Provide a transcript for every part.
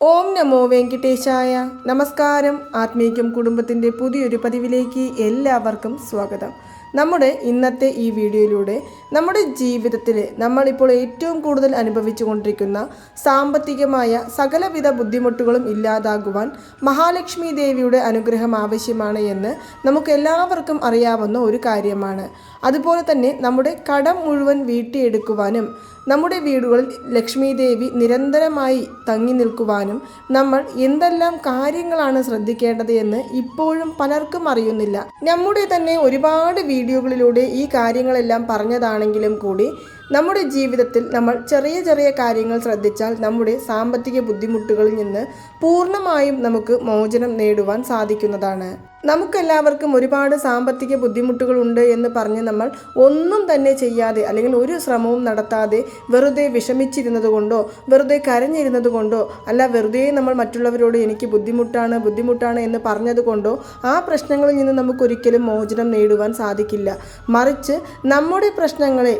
ഓം നമോ വെങ്കിട്ടേശായ. നമസ്കാരം. ആത്മീകം കുടുംബത്തിന്റെ പുതിയൊരു പതിവിലേക്ക് എല്ലാവർക്കും സ്വാഗതം. നമ്മുടെ ഇന്നത്തെ ഈ വീഡിയോയിലൂടെ നമ്മുടെ ജീവിതത്തിൽ നമ്മളിപ്പോൾ ഏറ്റവും കൂടുതൽ അനുഭവിച്ചു കൊണ്ടിരിക്കുന്ന സാമ്പത്തികമായ സകലവിധ ബുദ്ധിമുട്ടുകളും ഇല്ലാതാകുവാൻ മഹാലക്ഷ്മി ദേവിയുടെ അനുഗ്രഹം ആവശ്യമാണ് എന്ന് നമുക്ക് എല്ലാവർക്കും അറിയാവുന്ന ഒരു കാര്യമാണ്. അതുപോലെ തന്നെ നമ്മുടെ കടം മുഴുവൻ വീട്ടിയെടുക്കുവാനും നമ്മുടെ വീടുകളിൽ ലക്ഷ്മി ദേവി നിരന്തരമായി തങ്ങി നിൽക്കുവാനും നമ്മൾ എന്തെല്ലാം കാര്യങ്ങളാണ് ശ്രദ്ധിക്കേണ്ടത് എന്ന് ഇപ്പോഴും പലർക്കും അറിയുന്നില്ല. നമ്മുടെ തന്നെ ഒരുപാട് വീഡിയോകളിലൂടെ ഈ കാര്യങ്ങളെല്ലാം പറഞ്ഞതാണെങ്കിലും കൂടി നമ്മുടെ ജീവിതത്തിൽ നമ്മൾ ചെറിയ ചെറിയ കാര്യങ്ങൾ ശ്രദ്ധിച്ചാൽ നമ്മുടെ സാമ്പത്തിക ബുദ്ധിമുട്ടുകളിൽ നിന്ന് പൂർണമായും നമുക്ക് മോചനം നേടുവാൻ സാധിക്കുന്നതാണ്. നമുക്കെല്ലാവർക്കും ഒരുപാട് സാമ്പത്തിക ബുദ്ധിമുട്ടുകൾ ഉണ്ട് എന്ന് പറഞ്ഞ് നമ്മൾ ഒന്നും തന്നെ ചെയ്യാതെ അല്ലെങ്കിൽ ഒരു ശ്രമവും നടത്താതെ വെറുതെ വിഷമിച്ചിരുന്നത് കൊണ്ടോ വെറുതെ കരഞ്ഞിരുന്നത് കൊണ്ടോ അല്ല വെറുതെ നമ്മൾ മറ്റുള്ളവരോട് എനിക്ക് ബുദ്ധിമുട്ടാണ് ബുദ്ധിമുട്ടാണ് എന്ന് പറഞ്ഞത് കൊണ്ടോ ആ പ്രശ്നങ്ങളിൽ നിന്ന് നമുക്കൊരിക്കലും മോചനം നേടുവാൻ സാധിക്കില്ല. മറിച്ച് നമ്മുടെ പ്രശ്നങ്ങളെ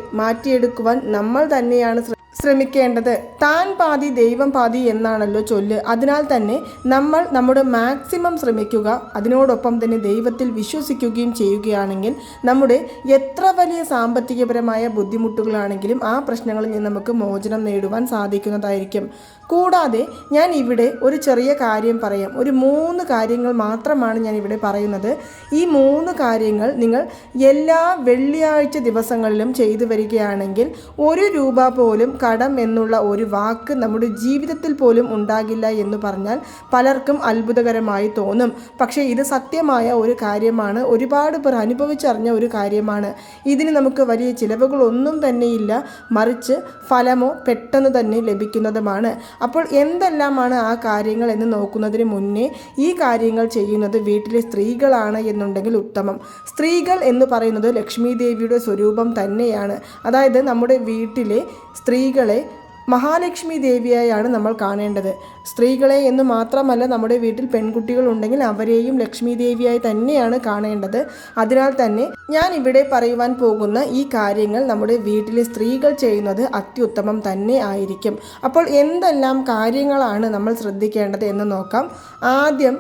മാറ്റിയെടുക്കുവാൻ നമ്മൾ തന്നെയാണ് ശ്രമിക്കേണ്ടത്. താൻ പാതി ദൈവം പാതി എന്നാണല്ലോ ചൊല്ല്. അതിനാൽ തന്നെ നമ്മൾ നമ്മുടെ മാക്സിമം ശ്രമിക്കുക അതിനോടൊപ്പം തന്നെ ദൈവത്തിൽ വിശ്വസിക്കുകയും ചെയ്യുകയാണെങ്കിൽ നമ്മുടെ എത്ര വലിയ സാമ്പത്തികപരമായ ബുദ്ധിമുട്ടുകളാണെങ്കിലും ആ പ്രശ്നങ്ങളിൽ നിന്ന് നമുക്ക് മോചനം നേടുവാൻ സാധിക്കുന്നതായിരിക്കും. കൂടാതെ ഞാൻ ഇവിടെ ഒരു ചെറിയ കാര്യം പറയാം. ഒരു മൂന്ന് കാര്യങ്ങൾ മാത്രമാണ് ഞാൻ ഇവിടെ പറയുന്നത്. ഈ മൂന്ന് കാര്യങ്ങൾ നിങ്ങൾ എല്ലാ വെള്ളിയാഴ്ച ദിവസങ്ങളിലും ചെയ്തു വരികയാണെങ്കിൽ ഒരു രൂപ പോലും കടം എന്നുള്ള ഒരു വാക്ക് നമ്മുടെ ജീവിതത്തിൽ പോലും ഉണ്ടാകില്ല എന്ന് പറഞ്ഞാൽ പലർക്കും അത്ഭുതകരമായി തോന്നും. പക്ഷേ ഇത് സത്യമായ ഒരു കാര്യമാണ്. ഒരുപാട് പേർ അനുഭവിച്ചറിഞ്ഞ ഒരു കാര്യമാണ്. ഇതിന് നമുക്ക് വലിയ ചിലവുകളൊന്നും തന്നെയില്ല. മറിച്ച് ഫലമോ പെട്ടെന്ന് തന്നെ ലഭിക്കുന്നതുമാണ്. അപ്പോൾ എന്തെല്ലാമാണ് ആ കാര്യങ്ങൾ എന്ന് നോക്കുന്നതിന് മുന്നേ ഈ കാര്യങ്ങൾ ചെയ്യുന്നത് വീട്ടിലെ സ്ത്രീകളാണ് എന്നുണ്ടെങ്കിൽ ഉത്തമം. സ്ത്രീകൾ എന്ന് പറയുന്നത് ലക്ഷ്മി ദേവിയുടെ സ്വരൂപം തന്നെയാണ്. അതായത് നമ്മുടെ വീട്ടിലെ സ്ത്രീകളെ മഹാലക്ഷ്മി ദേവിയായാണ് നമ്മൾ കാണേണ്ടത്. സ്ത്രീകളെ എന്ന് മാത്രമല്ല നമ്മുടെ വീട്ടിൽ പെൺകുട്ടികൾ ഉണ്ടെങ്കിൽ അവരെയും ലക്ഷ്മി ദേവിയായി തന്നെയാണ് കാണേണ്ടത്. അതിനാൽ തന്നെ ഞാൻ ഇവിടെ പറയുവാൻ പോകുന്ന ഈ കാര്യങ്ങൾ നമ്മുടെ വീട്ടിലെ സ്ത്രീകൾ ചെയ്യുന്നത് അത്യുത്തമം തന്നെ ആയിരിക്കും. അപ്പോൾ എന്തെല്ലാം കാര്യങ്ങളാണ് നമ്മൾ ശ്രദ്ധിക്കേണ്ടത് എന്ന് നോക്കാം. ആദ്യം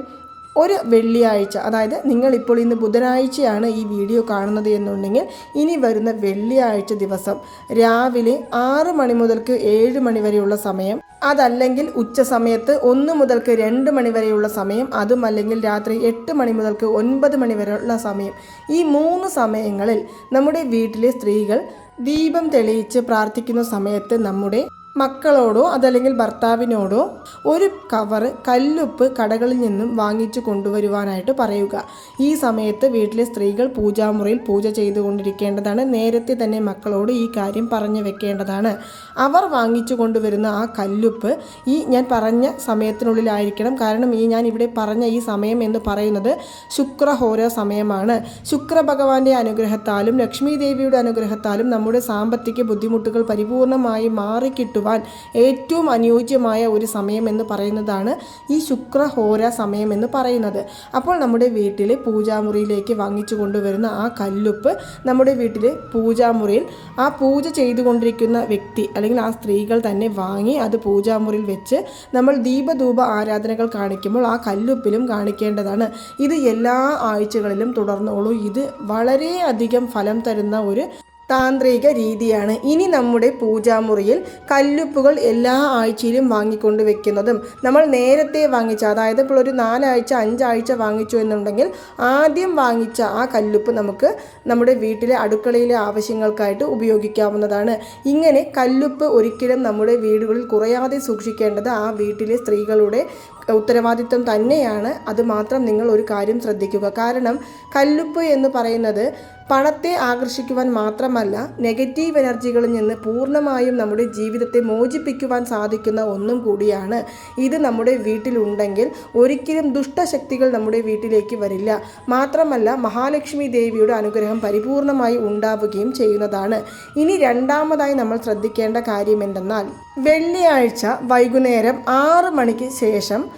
ഒരു വെള്ളിയാഴ്ച അതായത് നിങ്ങളിപ്പോൾ ഇന്ന് ബുധനാഴ്ചയാണ് ഈ വീഡിയോ കാണുന്നത് എന്നുണ്ടെങ്കിൽ ഇനി വരുന്ന വെള്ളിയാഴ്ച ദിവസം രാവിലെ ആറ് മണി മുതൽക്ക് ഏഴ് മണി വരെയുള്ള സമയം അതല്ലെങ്കിൽ ഉച്ച സമയത്ത് ഒന്ന് മുതൽക്ക് രണ്ട് മണി വരെയുള്ള സമയം അതും അല്ലെങ്കിൽ രാത്രി എട്ട് മണി മുതൽക്ക് ഒൻപത് മണി വരെയുള്ള സമയം. ഈ മൂന്ന് സമയങ്ങളിൽ നമ്മുടെ വീട്ടിലെ സ്ത്രീകൾ ദീപം തെളിയിച്ച് പ്രാർത്ഥിക്കുന്ന സമയത്ത് നമ്മുടെ മക്കളോടോ അതല്ലെങ്കിൽ ഭർത്താവിനോടോ ഒരു കവർ കല്ലുപ്പ് കടകളിൽ നിന്നും വാങ്ങിച്ചു കൊണ്ടുവരുവാനായിട്ട് പറയുക. ഈ സമയത്ത് വീട്ടിലെ സ്ത്രീകൾ പൂജാമുറിയിൽ പൂജ ചെയ്തുകൊണ്ടിരിക്കേണ്ടതാണ്. നേരത്തെ തന്നെ മക്കളോട് ഈ കാര്യം പറഞ്ഞു വെക്കേണ്ടതാണ്. അവർ വാങ്ങിച്ചു കൊണ്ടുവരുന്ന ആ കല്ലുപ്പ് ഈ ഞാൻ പറഞ്ഞ സമയത്തിനുള്ളിലായിരിക്കണം. കാരണം ഈ ഞാൻ ഇവിടെ പറഞ്ഞ ഈ സമയം എന്ന് പറയുന്നത് ശുക്രഹോര സമയമാണ്. ശുക്രഭഗവാന്റെ അനുഗ്രഹത്താലും ലക്ഷ്മി ദേവിയുടെ അനുഗ്രഹത്താലും നമ്മുടെ സാമ്പത്തിക ബുദ്ധിമുട്ടുകൾ പരിപൂർണമായി മാറിക്കിട്ടുവാൻ ഏറ്റവും അനുയോജ്യമായ ഒരു സമയം എന്ന് പറയുന്നതാണ് ഈ ശുക്രഹോര സമയം എന്ന് പറയുന്നത്. അപ്പോൾ നമ്മുടെ വീട്ടിൽ പൂജാമുറിയിലേക്ക് വാങ്ങിച്ചു കൊണ്ടുവരുന്ന ആ കല്ലുപ്പ് നമ്മുടെ വീട്ടിൽ പൂജാമുറിയിൽ ആ പൂജ ചെയ്തുകൊണ്ടിരിക്കുന്ന വ്യക്തി അല്ലെങ്കിൽ ആ സ്ത്രീകൾ തന്നെ വാങ്ങി അത് പൂജാമുറിയിൽ വെച്ച് നമ്മൾ ദീപധൂപ ആരാധനകൾ കാണിക്കുമ്പോൾ ആ കല്ലുപ്പിലും കാണിക്കേണ്ടതാണ്. ഇത് എല്ലാ ആഴ്ചകളിലും തുടർന്നോളൂ. ഇത് വളരെയധികം ഫലം തരുന്ന ഒരു താന്ത്രിക രീതിയാണ് ഇനി നമ്മുടെ പൂജാമുറിയിൽ കല്ലുപ്പുകൾ എല്ലാ ആഴ്ചയിലും വാങ്ങിക്കൊണ്ട് വെക്കുന്നതും. നമ്മൾ നേരത്തെ വാങ്ങിച്ച അതായത് ഇപ്പോൾ ഒരു നാലാഴ്ച അഞ്ചാഴ്ച വാങ്ങിച്ചു എന്നുണ്ടെങ്കിൽ ആദ്യം വാങ്ങിച്ച ആ കല്ലുപ്പ് നമുക്ക് നമ്മുടെ വീട്ടിലെ അടുക്കളയിലെ ആവശ്യങ്ങൾക്കായിട്ട് ഉപയോഗിക്കാവുന്നതാണ്. ഇങ്ങനെ കല്ലുപ്പ് ഒരിക്കലും നമ്മുടെ വീടുകളിൽ കുറയാതെ സൂക്ഷിക്കേണ്ടത് ആ വീട്ടിലെ സ്ത്രീകളുടെ ഉത്തരവാദിത്വം തന്നെയാണ്. അതുമാത്രം നിങ്ങൾ ഒരു കാര്യം ശ്രദ്ധിക്കുക. കാരണം കല്ലുപ്പ് എന്ന് പറയുന്നത് പണത്തെ ആകർഷിക്കുവാൻ മാത്രമല്ല നെഗറ്റീവ് എനർജികളിൽ നിന്ന് പൂർണമായും നമ്മുടെ ജീവിതത്തെ മോചിപ്പിക്കുവാൻ സാധിക്കുന്ന ഒന്നും കൂടിയാണ്. ഇത് നമ്മുടെ വീട്ടിലുണ്ടെങ്കിൽ ഒരിക്കലും ദുഷ്ടശക്തികൾ നമ്മുടെ വീട്ടിലേക്ക് വരില്ല. മാത്രമല്ല മഹാലക്ഷ്മി ദേവിയുടെ അനുഗ്രഹം പരിപൂർണമായി ഉണ്ടാവുകയും ചെയ്യുന്നതാണ്. ഇനി രണ്ടാമതായി നമ്മൾ ശ്രദ്ധിക്കേണ്ട കാര്യം എന്തെന്നാൽ വെള്ളിയാഴ്ച വൈകുന്നേരം ആറ് മണിക്ക് ശേഷം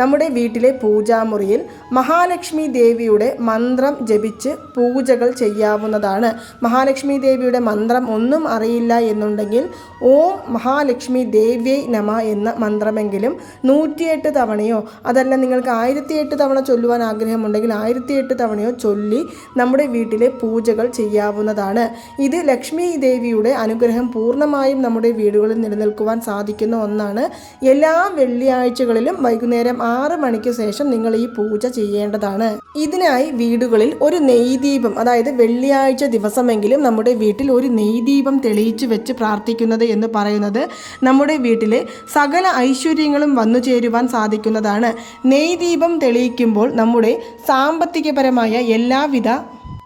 നമ്മുടെ വീട്ടിലെ പൂജാമുറിയിൽ മഹാലക്ഷ്മി ദേവിയുടെ മന്ത്രം ജപിച്ച് പൂജകൾ ചെയ്യാവുന്നതാണ്. മഹാലക്ഷ്മി ദേവിയുടെ മന്ത്രം ഒന്നും അറിയില്ല എന്നുണ്ടെങ്കിൽ ഓം മഹാലക്ഷ്മി ദേവ്യൈ നമ എന്ന മന്ത്രമെങ്കിലും നൂറ്റിയെട്ട് തവണയോ അതല്ല നിങ്ങൾക്ക് ആയിരത്തിയെട്ട് തവണ ചൊല്ലുവാൻ ആഗ്രഹമുണ്ടെങ്കിൽ ആയിരത്തിയെട്ട് തവണയോ ചൊല്ലി നമ്മുടെ വീട്ടിലെ പൂജകൾ ചെയ്യാവുന്നതാണ്. ഇത് ലക്ഷ്മി ദേവിയുടെ അനുഗ്രഹം പൂർണമായും നമ്മുടെ വീടുകളിൽ നിലനിൽക്കുവാൻ സാധിക്കുന്ന ഒന്നാണ്. എല്ലാ വെള്ളിയാഴ്ചകളിലും വൈകുന്നേരം ആറ് മണിക്ക് ശേഷം നിങ്ങൾ ഈ പൂജ ചെയ്യേണ്ടതാണ്. ഇതിനായി വീടുകളിൽ ഒരു നെയ്ദീപം അതായത് വെള്ളിയാഴ്ച ദിവസമെങ്കിലും നമ്മുടെ വീട്ടിൽ ഒരു നെയ്ദീപം തെളിയിച്ചു വെച്ച് പ്രാർത്ഥിക്കുന്നത് എന്ന് പറയുന്നത് നമ്മുടെ വീട്ടിലെ സകല ഐശ്വര്യങ്ങളും വന്നു ചേരുവാൻ സാധിക്കുന്നതാണ്. നെയ്ദീപം തെളിയിക്കുമ്പോൾ നമ്മുടെ സാമ്പത്തികപരമായ എല്ലാവിധ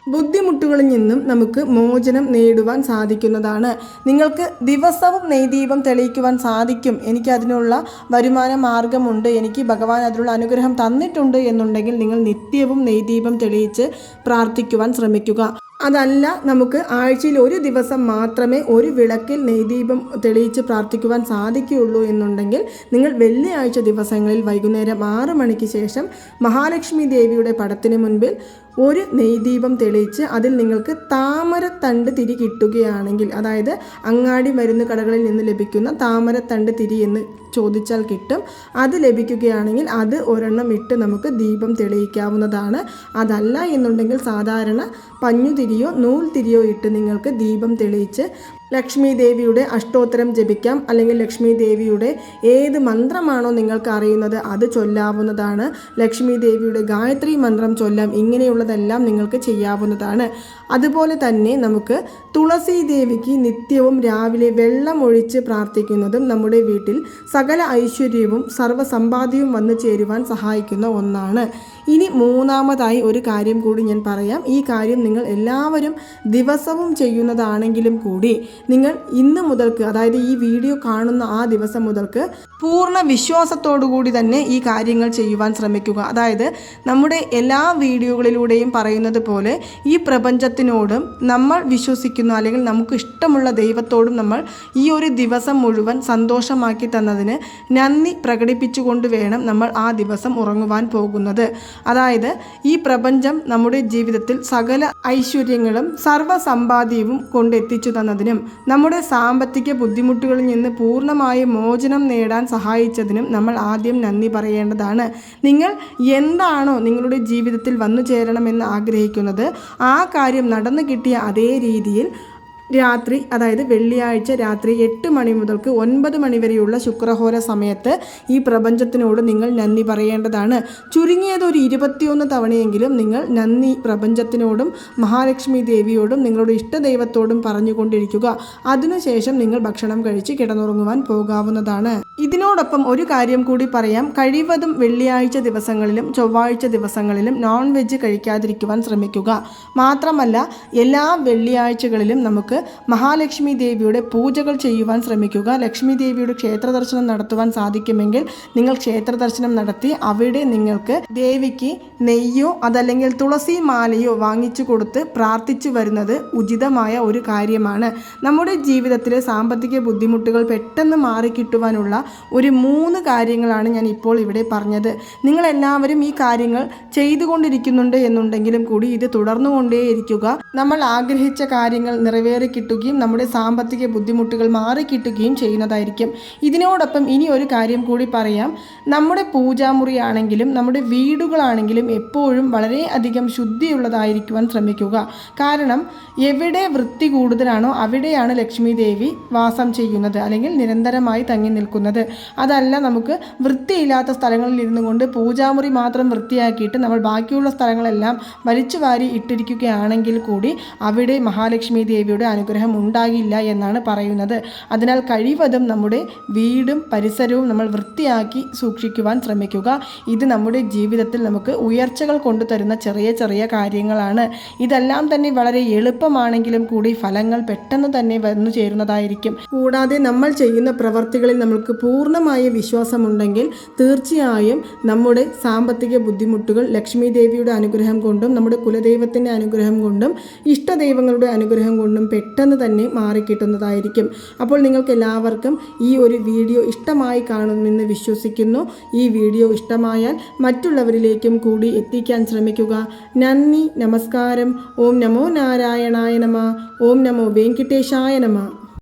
ബുദ്ധിമുട്ടുകളിൽ നിന്നും നമുക്ക് മോചനം നേടുവാൻ സാധിക്കുന്നതാണ്. നിങ്ങൾക്ക് ദിവസവും നെയ്ദീപം തെളിയിക്കുവാൻ സാധിക്കും. എനിക്ക് അതിനുള്ള വരുമാന മാർഗമുണ്ട്. എനിക്ക് ഭഗവാൻ അതിനുള്ള അനുഗ്രഹം തന്നിട്ടുണ്ട് എന്നുണ്ടെങ്കിൽ നിങ്ങൾ നിത്യവും നെയ്ദീപം തെളിയിച്ച് പ്രാർത്ഥിക്കുവാൻ ശ്രമിക്കുക. അതല്ല നമുക്ക് ആഴ്ചയിൽ ഒരു ദിവസം മാത്രമേ ഒരു വിളക്കിൽ നെയ്ദീപം തെളിയിച്ച് പ്രാർത്ഥിക്കുവാൻ സാധിക്കുകയുള്ളൂ എന്നുണ്ടെങ്കിൽ നിങ്ങൾ വെള്ളിയാഴ്ച ദിവസങ്ങളിൽ വൈകുന്നേരം ആറ് മണിക്ക് ശേഷം മഹാലക്ഷ്മി ദേവിയുടെ പടത്തിന് മുൻപിൽ ഒരു നെയ്ദീപം തെളിയിച്ച് അതിൽ നിങ്ങൾക്ക് താമരത്തണ്ട് തിരി കിട്ടുകയാണെങ്കിൽ അതായത് അങ്ങാടി മരുന്ന് കടകളിൽ നിന്ന് ലഭിക്കുന്ന താമരത്തണ്ട് തിരി എന്ന് ചോദിച്ചാൽ കിട്ടും. അത് ലഭിക്കുകയാണെങ്കിൽ അത് ഒരെണ്ണം ഇട്ട് നമുക്ക് ദീപം തെളിയിക്കാവുന്നതാണ്. അതല്ല എന്നുണ്ടെങ്കിൽ സാധാരണ പഞ്ഞുതിരിയോ നൂൽ തിരിയോ ഇട്ട് നിങ്ങൾക്ക് ദീപം തെളിയിച്ച് ലക്ഷ്മി ദേവിയുടെ അഷ്ടോത്തരം ജപിക്കാം. അല്ലെങ്കിൽ ലക്ഷ്മി ദേവിയുടെ ഏത് മന്ത്രമാണോ നിങ്ങൾക്ക് അറിയുന്നത് അത് ചൊല്ലാവുന്നതാണ്. ലക്ഷ്മി ദേവിയുടെ ഗായത്രി മന്ത്രം ചൊല്ലാം ഇങ്ങനെയുള്ളതെല്ലാം നിങ്ങൾക്ക് ചെയ്യാവുന്നതാണ്. അതുപോലെ തന്നെ നമുക്ക് തുളസി ദേവിക്ക് നിത്യവും രാവിലെ വെള്ളം ഒഴിച്ച് പ്രാർത്ഥിക്കുന്നതും നമ്മുടെ വീട്ടിൽ സകല ഐശ്വര്യവും സർവസമ്പാദ്യവും വന്നു ചേരുവാൻ സഹായിക്കുന്ന ഒന്നാണ്. ഇനി മൂന്നാമതായി ഒരു കാര്യം കൂടി ഞാൻ പറയാം. ഈ കാര്യം നിങ്ങൾ എല്ലാവരും ദിവസവും ചെയ്യുന്നതാണെങ്കിലും കൂടി നിങ്ങൾ ഇന്ന് മുതൽക്ക് അതായത് ഈ വീഡിയോ കാണുന്ന ആ ദിവസം മുതൽക്ക് പൂർണ വിശ്വാസത്തോടുകൂടി തന്നെ ഈ കാര്യങ്ങൾ ചെയ്യുവാൻ ശ്രമിക്കുക. അതായത് നമ്മുടെ എല്ലാ വീഡിയോകളിലൂടെയും പറയുന്നത് പോലെ ഈ പ്രപഞ്ചത്തിനോടും നമ്മൾ വിശ്വസിക്കുന്ന അല്ലെങ്കിൽ നമുക്ക് ഇഷ്ടമുള്ള ദൈവത്തോടും നമ്മൾ ഈ ഒരു ദിവസം മുഴുവൻ സന്തോഷമാക്കി തന്നതിന് നന്ദി പ്രകടിപ്പിച്ചുകൊണ്ട് വേണം നമ്മൾ ആ ദിവസം ഉറങ്ങുവാൻ പോകുന്നത്. അതായത് ഈ പ്രപഞ്ചം നമ്മുടെ ജീവിതത്തിൽ സകല ഐശ്വര്യങ്ങളും സർവസമ്പാദ്യവും കൊണ്ടെത്തിച്ചു തന്നതിനും നമ്മുടെ സാമ്പത്തിക ബുദ്ധിമുട്ടുകളിൽ നിന്ന് പൂർണമായും മോചനം നേടാൻ സഹായിച്ചതിനും നമ്മൾ ആദ്യം നന്ദി പറയേണ്ടതാണ്. നിങ്ങൾ എന്താണോ നിങ്ങളുടെ ജീവിതത്തിൽ വന്നു ചേരണമെന്ന് ആഗ്രഹിക്കുന്നത് ആ കാര്യം നടന്നു കിട്ടിയ അതേ രീതിയിൽ രാത്രി അതായത് വെള്ളിയാഴ്ച രാത്രി എട്ട് മണി മുതൽക്ക് ഒൻപത് മണി വരെയുള്ള ശുക്രഹോര സമയത്ത് ഈ പ്രപഞ്ചത്തിനോട് നിങ്ങൾ നന്ദി പറയേണ്ടതാണ്. ചുരുങ്ങിയത് ഒരു ഇരുപത്തിയൊന്ന് തവണയെങ്കിലും നിങ്ങൾ നന്ദി പ്രപഞ്ചത്തിനോടും മഹാലക്ഷ്മി ദേവിയോടും നിങ്ങളുടെ ഇഷ്ടദൈവത്തോടും പറഞ്ഞുകൊണ്ടിരിക്കുക. അതിനുശേഷം നിങ്ങൾ ഭക്ഷണം കഴിച്ച് കിടന്നുറങ്ങുവാൻ പോകാവുന്നതാണ്. ഇതിനോടൊപ്പം ഒരു കാര്യം കൂടി പറയാം. കഴിവതും വെള്ളിയാഴ്ച ദിവസങ്ങളിലും ചൊവ്വാഴ്ച ദിവസങ്ങളിലും നോൺ വെജ് കഴിക്കാതിരിക്കുവാൻ ശ്രമിക്കുക. മാത്രമല്ല എല്ലാ വെള്ളിയാഴ്ചകളിലും നമുക്ക് മഹാലക്ഷ്മി ദേവിയുടെ പൂജകൾ ചെയ്യുവാൻ ശ്രമിക്കുക. ലക്ഷ്മി ദേവിയുടെ ക്ഷേത്ര ദർശനം നടത്തുവാൻ സാധിക്കുമെങ്കിൽ നിങ്ങൾ ക്ഷേത്ര ദർശനം നടത്തി അവിടെ നിങ്ങൾക്ക് ദേവിക്ക് നെയ്യോ അതല്ലെങ്കിൽ തുളസി മാലയോ വാങ്ങിച്ചു കൊടുത്ത് പ്രാർത്ഥിച്ചു വരുന്നത് ഉചിതമായ ഒരു കാര്യമാണ്. നമ്മുടെ ജീവിതത്തിലെ സാമ്പത്തിക ബുദ്ധിമുട്ടുകൾ പെട്ടെന്ന് മാറിക്കിട്ടുവാനുള്ള ഒരു മൂന്ന് കാര്യങ്ങളാണ് ഞാൻ ഇപ്പോൾ ഇവിടെ പറഞ്ഞത്. നിങ്ങൾ എല്ലാവരും ഈ കാര്യങ്ങൾ ചെയ്തുകൊണ്ടിരിക്കുന്നുണ്ട് എന്നുണ്ടെങ്കിലും കൂടി ഇത് തുടർന്നുകൊണ്ടേയിരിക്കുക. നമ്മൾ ആഗ്രഹിച്ച കാര്യങ്ങൾ നിറവേറി കിട്ടുകയും നമ്മുടെ സാമ്പത്തിക ബുദ്ധിമുട്ടുകൾ മാറി കിട്ടുകയും ചെയ്യുന്നതായിരിക്കും. ഇതിനോടൊപ്പം ഇനി ഒരു കാര്യം കൂടി പറയാം. നമ്മുടെ പൂജാമുറിയാണെങ്കിലും നമ്മുടെ വീടുകളാണെങ്കിലും എപ്പോഴും വളരെയധികം ശുദ്ധിയുള്ളതായിരിക്കുവാൻ ശ്രമിക്കുക. കാരണം എവിടെ വൃത്തി കൂടുതലാണോ അവിടെയാണ് ലക്ഷ്മി ദേവി വാസം ചെയ്യുന്നത് അല്ലെങ്കിൽ നിരന്തരമായി തങ്ങി നിൽക്കുന്നത്. അതല്ല നമുക്ക് വൃത്തിയില്ലാത്ത സ്ഥലങ്ങളിൽ ഇരുന്നു കൊണ്ട് പൂജാമുറി മാത്രം വൃത്തിയാക്കിയിട്ട് നമ്മൾ ബാക്കിയുള്ള സ്ഥലങ്ങളെല്ലാം വലിച്ചു വാരി ഇട്ടിരിക്കുകയാണെങ്കിൽ കൂടി അവിടെ മഹാലക്ഷ്മി ദേവിയുടെ അനുഗ്രഹം ഉണ്ടാകില്ല എന്നാണ് പറയുന്നത്. അതിനാൽ കഴിവതും നമ്മുടെ വീടും പരിസരവും നമ്മൾ വൃത്തിയാക്കി സൂക്ഷിക്കുവാൻ ശ്രമിക്കുക. ഇത് നമ്മുടെ ജീവിതത്തിൽ നമുക്ക് ഉയർച്ചകൾ കൊണ്ടുതരുന്ന ചെറിയ ചെറിയ കാര്യങ്ങളാണ്. ഇതെല്ലാം തന്നെ വളരെ എളുപ്പമാണെങ്കിലും കൂടി ഫലങ്ങൾ പെട്ടെന്ന് തന്നെ വന്നു ചേരുന്നതായിരിക്കും. കൂടാതെ നമ്മൾ ചെയ്യുന്ന പ്രവർത്തികളിൽ നമുക്ക് പൂർണമായ വിശ്വാസമുണ്ടെങ്കിൽ തീർച്ചയായും നമ്മുടെ സാമ്പത്തിക ബുദ്ധിമുട്ടുകൾ ലക്ഷ്മി ദേവിയുടെ അനുഗ്രഹം കൊണ്ടും നമ്മുടെ കുലദൈവത്തിന്റെ അനുഗ്രഹം കൊണ്ടും ഇഷ്ടദൈവങ്ങളുടെ അനുഗ്രഹം കൊണ്ടും പെട്ടെന്ന് തന്നെ മാറിക്കിട്ടുന്നതായിരിക്കും അപ്പോൾ നിങ്ങൾക്ക് എല്ലാവർക്കും ഈ ഒരു വീഡിയോ ഇഷ്ടമായി കാണുമെന്ന് വിശ്വസിക്കുന്നു. ഈ വീഡിയോ ഇഷ്ടമായാൽ മറ്റുള്ളവരിലേക്കും കൂടി എത്തിക്കാൻ ശ്രമിക്കുക. നന്ദി നമസ്കാരം. ഓം നമോ നാരായണായ നമ. ഓം നമോ വെങ്കിട്ടേശായ നമ.